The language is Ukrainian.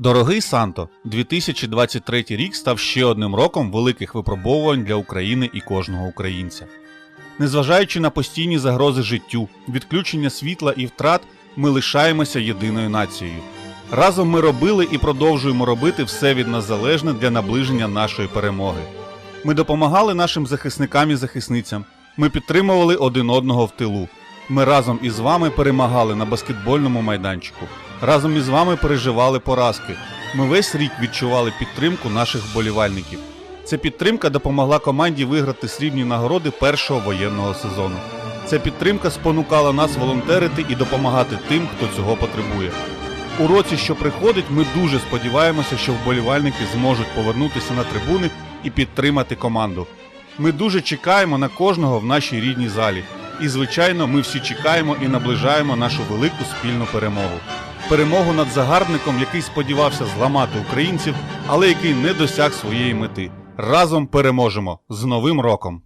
Дорогий Санто, 2023 рік став ще одним роком великих випробовувань для України і кожного українця. Незважаючи на постійні загрози життю, відключення світла і втрат, ми лишаємося єдиною нацією. Разом ми робили і продовжуємо робити все від нас залежне для наближення нашої перемоги. Ми допомагали нашим захисникам і захисницям. Ми підтримували один одного в тилу. Ми разом із вами перемагали на баскетбольному майданчику. Разом із вами переживали поразки. Ми весь рік відчували підтримку наших вболівальників. Ця підтримка допомогла команді виграти срібні нагороди першого воєнного сезону. Ця підтримка спонукала нас волонтерити і допомагати тим, хто цього потребує. У році, що приходить, ми дуже сподіваємося, що вболівальники зможуть повернутися на трибуни і підтримати команду. Ми дуже чекаємо на кожного в нашій рідній залі. І, звичайно, ми всі чекаємо і наближаємо нашу велику спільну перемогу. Перемогу над загарбником, який сподівався зламати українців, але який не досяг своєї мети. Разом переможемо з Новим роком!